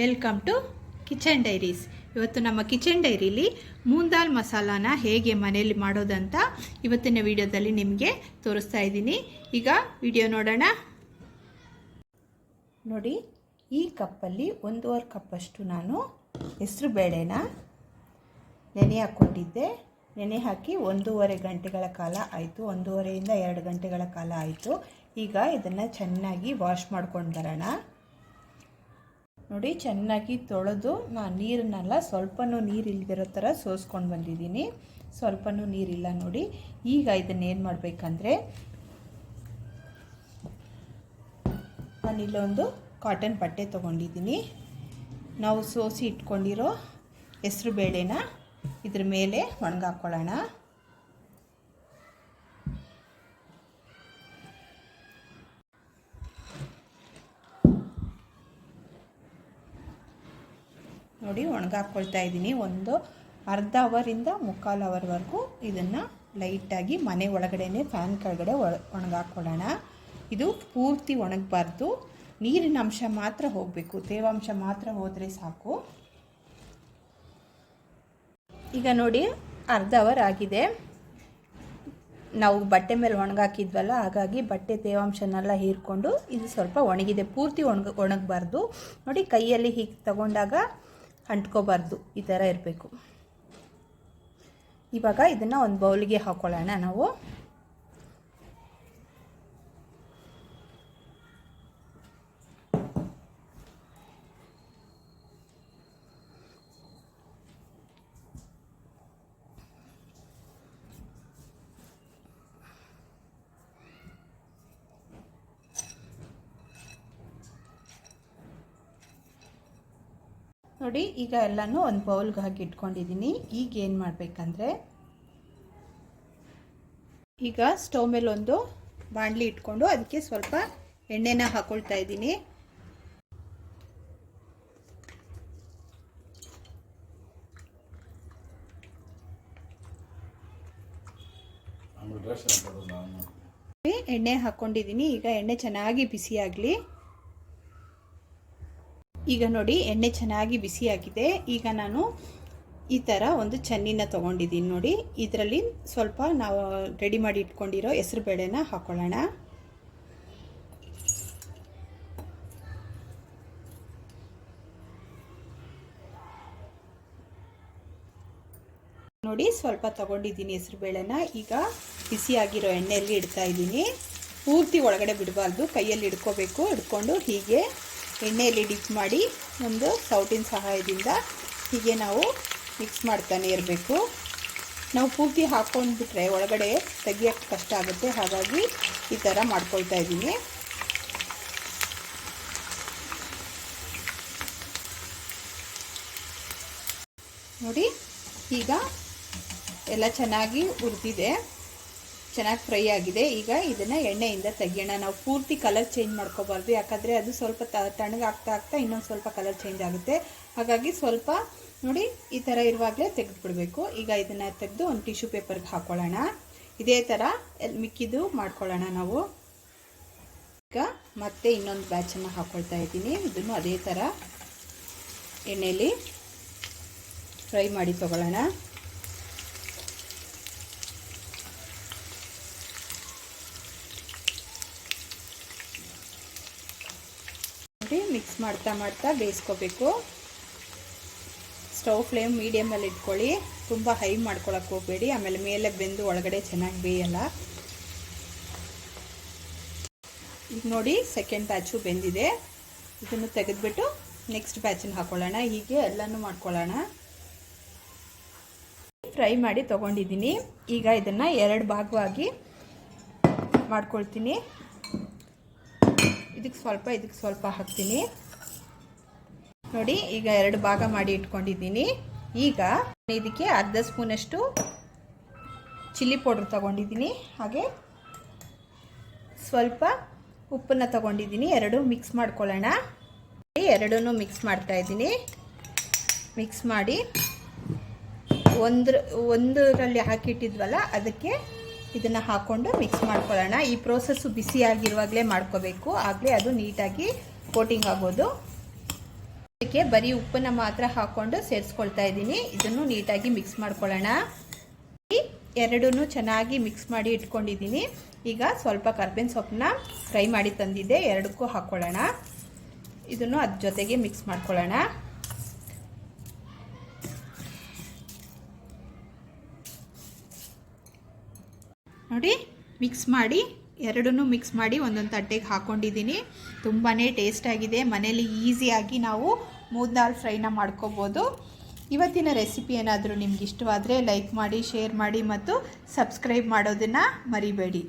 Welcome to kitchen diaries ಇವತ್ತು ನಮ್ಮ kitchen ಡೈರಿಲಿ ಮೂಂದಾಲ್ ಮಸಾಲಾನ ಹೇಗೆ ಮನೆಯಲ್ಲಿ ಮಾಡೋದಂತ ಇವತ್ತಿನ ವಿಡಿಯೋದಲ್ಲಿ ನಿಮಗೆ ತೋರಿಸ್ತಾ ಇದ್ದೀನಿ. ಈಗ ವಿಡಿಯೋ ನೋಡೋಣ. ನೋಡಿ, ಈ ಕಪ್ಪಲ್ಲಿ ಒಂದೂವರೆ ಕಪ್ಪಷ್ಟು ನಾನು ಹೆಸರು ಬೇಳೆನ ನೆನೆ ಹಾಕ್ಕೊಂಡಿದ್ದೆ. ನೆನೆ ಹಾಕಿ ಒಂದೂವರೆ ಗಂಟೆಗಳ ಕಾಲ ಆಯಿತು. ಒಂದೂವರೆಯಿಂದ ಎರಡು ಗಂಟೆಗಳ ಕಾಲ ಆಯಿತು. ಈಗ ಇದನ್ನು ಚೆನ್ನಾಗಿ ವಾಶ್ ಮಾಡ್ಕೊಂಡು ಬರೋಣ. ನೋಡಿ, ಚೆನ್ನಾಗಿ ತೊಳೆದು ನಾನು ನೀರನ್ನೆಲ್ಲ ಸ್ವಲ್ಪನೂ ನೀರು ಇಲ್ದಿರೋ ಥರ ಸೋಸ್ಕೊಂಡು ಬಂದಿದ್ದೀನಿ. ಸ್ವಲ್ಪನೂ ನೀರಿಲ್ಲ ನೋಡಿ. ಈಗ ಇದನ್ನೇನು ಮಾಡಬೇಕಂದ್ರೆ ನಾನಿಲ್ಲೊಂದು ಕಾಟನ್ ಬಟ್ಟೆ ತೊಗೊಂಡಿದ್ದೀನಿ. ನಾವು ಸೋಸಿ ಇಟ್ಕೊಂಡಿರೋ ಹೆಸ್ರು ಬೇಳೆನ ಇದ್ರ ಮೇಲೆ ಒಣಗಾಕೊಳ್ಳೋಣ. ನೋಡಿ ಒಣಗಾಕ್ಕೊಳ್ತಾ ಇದ್ದೀನಿ. ಒಂದು ಅರ್ಧ ಅವರಿಂದ ಮುಕ್ಕಾಲು ಅವರ್ವರೆಗೂ ಇದನ್ನು ಲೈಟಾಗಿ ಮನೆ ಒಳಗಡೆನೆ ಫ್ಯಾನ್ ಕೆಳಗಡೆ ಒಳ ಒಣಗಾಕೊಳ್ಳೋಣ ಇದು ಪೂರ್ತಿ ಒಣಗಬಾರ್ದು. ನೀರಿನ ಅಂಶ ಮಾತ್ರ ಹೋಗಬೇಕು. ತೇವಾಂಶ ಮಾತ್ರ ಹೋದರೆ ಸಾಕು. ಈಗ ನೋಡಿ ಅರ್ಧ ಅವರ್ ಆಗಿದೆ. ನಾವು ಬಟ್ಟೆ ಮೇಲೆ ಒಣಗಾಕಿದ್ವಲ್ಲ, ಹಾಗಾಗಿ ಬಟ್ಟೆ ತೇವಾಂಶನೆಲ್ಲ ಹೀರ್ಕೊಂಡು ಇದು ಸ್ವಲ್ಪ ಒಣಗಿದೆ. ಪೂರ್ತಿ ಒಣಗ, ಒಣಗಬಾರ್ದು. ನೋಡಿ ಕೈಯಲ್ಲಿ ಹೀಗೆ ತಗೊಂಡಾಗ ಅಂಟ್ಕೋಬಾರ್ದು. ಈ ಥರ ಇರಬೇಕು. ಇವಾಗ ಇದನ್ನು ಒಂದು ಬೌಲಿಗೆ ಹಾಕೊಳ್ಳೋಣ ನಾವು. ನೋಡಿ ಈಗ ಎಲ್ಲನೂ ಒಂದು ಬೌಲ್ಗೆ ಹಾಕಿ ಇಟ್ಕೊಂಡಿದ್ದೀನಿ ಈಗ ಏನು ಮಾಡಬೇಕಂದ್ರೆ ಈಗ ಸ್ಟವ್ ಮೇಲೆ ಒಂದು ಬಾಣಲಿ ಇಟ್ಕೊಂಡು ಅದಕ್ಕೆ ಸ್ವಲ್ಪ ಎಣ್ಣೆನ ಹಾಕೊಳ್ತಾ ಇದ್ದೀನಿ. ಎಣ್ಣೆ ಹಾಕ್ಕೊಂಡಿದ್ದೀನಿ ಈಗ ಎಣ್ಣೆ ಚೆನ್ನಾಗಿ ಬಿಸಿಯಾಗಲಿ ಈಗ ನೋಡಿ, ಎಣ್ಣೆ ಚೆನ್ನಾಗಿ ಬಿಸಿಯಾಗಿದೆ. ಈಗ ನಾನು ಈ ಥರ ಒಂದು ಚನ್ನಿನ ತೊಗೊಂಡಿದ್ದೀನಿ ನೋಡಿ. ಇದರಲ್ಲಿ ಸ್ವಲ್ಪ ನಾವು ರೆಡಿ ಮಾಡಿ ಇಟ್ಕೊಂಡಿರೋ ಹೆಸರು ಬೇಳೆನ ಹಾಕೊಳ್ಳೋಣ. ನೋಡಿ, ಸ್ವಲ್ಪ ತಗೊಂಡಿದ್ದೀನಿ ಹೆಸರು ಬೇಳೆನ. ಈಗ ಬಿಸಿಯಾಗಿರೋ ಎಣ್ಣೆಯಲ್ಲಿ ಇಡ್ತಾ ಇದ್ದೀನಿ. ಪೂರ್ತಿ ಒಳಗಡೆ ಬಿಡಬಾರ್ದು. ಕೈಯಲ್ಲಿ ಇಡ್ಕೋಬೇಕು ಇಡ್ಕೊಂಡು ಹೀಗೆ ಎಣ್ಣೆಯಲ್ಲಿ ಡಿಪ್ ಮಾಡಿ ಒಂದು ಸೌಟಿನ ಸಹಾಯದಿಂದ ಹೀಗೆ ನಾವು ಮಿಕ್ಸ್ ಮಾಡ್ತಾನೆ ಇರಬೇಕು. ನಾವು ಪೂರ್ತಿ ಹಾಕ್ಕೊಂಡ್ಬಿಟ್ರೆ ಒಳಗಡೆ ತೆಗಿಯೋಕ್ಕೆ ಕಷ್ಟ ಆಗುತ್ತೆ. ಹಾಗಾಗಿ ಈ ಥರ ಮಾಡ್ಕೊಳ್ತಾ ಇದ್ದೀನಿ. ನೋಡಿ, ಈಗ ಎಲ್ಲ ಚೆನ್ನಾಗಿ ಹುರಿದಿದೆ. ಚೆನ್ನಾಗಿ ಫ್ರೈ ಆಗಿದೆ. ಈಗ ಇದನ್ನು ಎಣ್ಣೆಯಿಂದ ತೆಗಿಯೋಣ. ನಾವು ಪೂರ್ತಿ ಕಲರ್ ಚೇಂಜ್ ಮಾಡ್ಕೋಬಾರ್ದು. ಯಾಕಂದರೆ ಅದು ಸ್ವಲ್ಪ ತಣ್ಣಗಾಗ್ತಾ ಆಗ್ತಾ ಇನ್ನೊಂದು ಸ್ವಲ್ಪ ಕಲರ್ ಚೇಂಜ್ ಆಗುತ್ತೆ. ಹಾಗಾಗಿ ಸ್ವಲ್ಪ ನೋಡಿ ಈ ಥರ ಇರುವಾಗಲೇ ತೆಗೆದುಬಿಡಬೇಕು. ಈಗ ಇದನ್ನು ತೆಗೆದು ಒಂದು ಟಿಶ್ಯೂ ಪೇಪರ್ಗೆ ಹಾಕ್ಕೊಳ್ಳೋಣ ಇದೇ ಥರ ಮಿಕ್ಕಿದ್ದು ಮಾಡ್ಕೊಳ್ಳೋಣ ನಾವು. ಈಗ ಮತ್ತೆ ಇನ್ನೊಂದು ಬ್ಯಾಚನ್ನು ಹಾಕ್ಕೊಳ್ತಾ ಇದ್ದೀನಿ. ಇದನ್ನು ಅದೇ ಥರ ಎಣ್ಣೆಯಲ್ಲಿ ಫ್ರೈ ಮಾಡಿ ತೊಗೊಳ್ಳೋಣ. ಮಿಕ್ಸ್ ಮಾಡ್ತಾ ಮಾಡ್ತಾ ಬೇಯಿಸ್ಕೋಬೇಕು. ಸ್ಟವ್ ಫ್ಲೇಮ್ ಮೀಡಿಯಮಲ್ಲಿ ಇಟ್ಕೊಳ್ಳಿ. ತುಂಬ ಹೈ ಮಾಡ್ಕೊಳಕ್ಕೆ ಹೋಗಬೇಡಿ. ಆಮೇಲೆ ಮೇಲೆ ಬೆಂದು ಒಳಗಡೆ ಚೆನ್ನಾಗಿ ಬೇಯಲ್ಲ. ಈಗ ನೋಡಿ ಸೆಕೆಂಡ್ ಬ್ಯಾಚು ಬೆಂದಿದೆ. ಇದನ್ನು ತೆಗೆದುಬಿಟ್ಟು ನೆಕ್ಸ್ಟ್ ಬ್ಯಾಚನ್ನು ಹಾಕೊಳ್ಳೋಣ. ಹೀಗೆ ಎಲ್ಲನೂ ಮಾಡ್ಕೊಳ್ಳೋಣ. ಫ್ರೈ ಮಾಡಿ ತೊಗೊಂಡಿದ್ದೀನಿ. ಈಗ ಇದನ್ನು ಎರಡು ಭಾಗವಾಗಿ ಮಾಡ್ಕೊಳ್ತೀನಿ. ಇದಕ್ಕೆ ಸ್ವಲ್ಪ ಇದಕ್ಕೆ ಸ್ವಲ್ಪ ಹಾಕ್ತೀನಿ. ನೋಡಿ, ಈಗ ಎರಡು ಭಾಗ ಮಾಡಿ ಇಟ್ಕೊಂಡಿದ್ದೀನಿ. ಈಗ ಇದಕ್ಕೆ ಅರ್ಧ ಸ್ಪೂನಷ್ಟು ಚಿಲ್ಲಿ ಪೌಡ್ರ್ ತಗೊಂಡಿದ್ದೀನಿ. ಹಾಗೆ ಸ್ವಲ್ಪ ಉಪ್ಪನ್ನು ತಗೊಂಡಿದ್ದೀನಿ. ಎರಡು ಮಿಕ್ಸ್ ಮಾಡ್ಕೊಳ್ಳೋಣ. ಎರಡೂ ಮಿಕ್ಸ್ ಮಾಡ್ತಾ ಇದ್ದೀನಿ. ಮಿಕ್ಸ್ ಮಾಡಿ ಒಂದ್ರ, ಒಂದರಲ್ಲಿ ಹಾಕಿಟ್ಟಿದ್ವಲ್ಲ, ಅದಕ್ಕೆ ಇದನ್ನು ಹಾಕ್ಕೊಂಡು ಮಿಕ್ಸ್ ಮಾಡ್ಕೊಳ್ಳೋಣ. ಈ ಪ್ರೋಸೆಸ್ಸು ಬಿಸಿಯಾಗಿರುವಾಗಲೇ ಮಾಡ್ಕೋಬೇಕು. ಆಗಲೇ ಅದು ನೀಟಾಗಿ ಕೋಟಿಂಗ್ ಆಗೋದು. ಅದಕ್ಕೆ ಬರೀ ಉಪ್ಪನ್ನು ಮಾತ್ರ ಹಾಕ್ಕೊಂಡು ಸೇರಿಸ್ಕೊಳ್ತಾ ಇದ್ದೀನಿ. ಇದನ್ನು ನೀಟಾಗಿ ಮಿಕ್ಸ್ ಮಾಡ್ಕೊಳ್ಳೋಣ. ಎರಡೂ ಚೆನ್ನಾಗಿ ಮಿಕ್ಸ್ ಮಾಡಿ ಇಟ್ಕೊಂಡಿದ್ದೀನಿ. ಈಗ ಸ್ವಲ್ಪ ಕರ್ಬೇವಿನ ಸೊಪ್ಪನ್ನ ಫ್ರೈ ಮಾಡಿ ತಂದಿದ್ದೆ. ಎರಡಕ್ಕೂ ಹಾಕ್ಕೊಳ್ಳೋಣ ಇದನ್ನು ಅದ್ರ ಜೊತೆಗೆ ಮಿಕ್ಸ್ ಮಾಡ್ಕೊಳ್ಳೋಣ. ನೋಡಿ ಮಿಕ್ಸ್ ಮಾಡಿ, ಎರಡನ್ನೂ ಮಿಕ್ಸ್ ಮಾಡಿ ಒಂದೊಂದು ತಟ್ಟೆಗೆ ಹಾಕ್ಕೊಂಡಿದ್ದೀನಿ ತುಂಬಾ ಟೇಸ್ಟಾಗಿದೆ ಮನೇಲಿ ಈಸಿಯಾಗಿ ನಾವು ಮೂರು ಫ್ರೈನ ಮಾಡ್ಕೋಬೋದು. ಇವತ್ತಿನ ರೆಸಿಪಿ ಏನಾದರೂ ನಿಮ್ಗೆ ಇಷ್ಟವಾದರೆ ಲೈಕ್ ಮಾಡಿ ಶೇರ್ ಮಾಡಿ ಮತ್ತು ಸಬ್ಸ್ಕ್ರೈಬ್ ಮಾಡೋದನ್ನು ಮರಿಬೇಡಿ.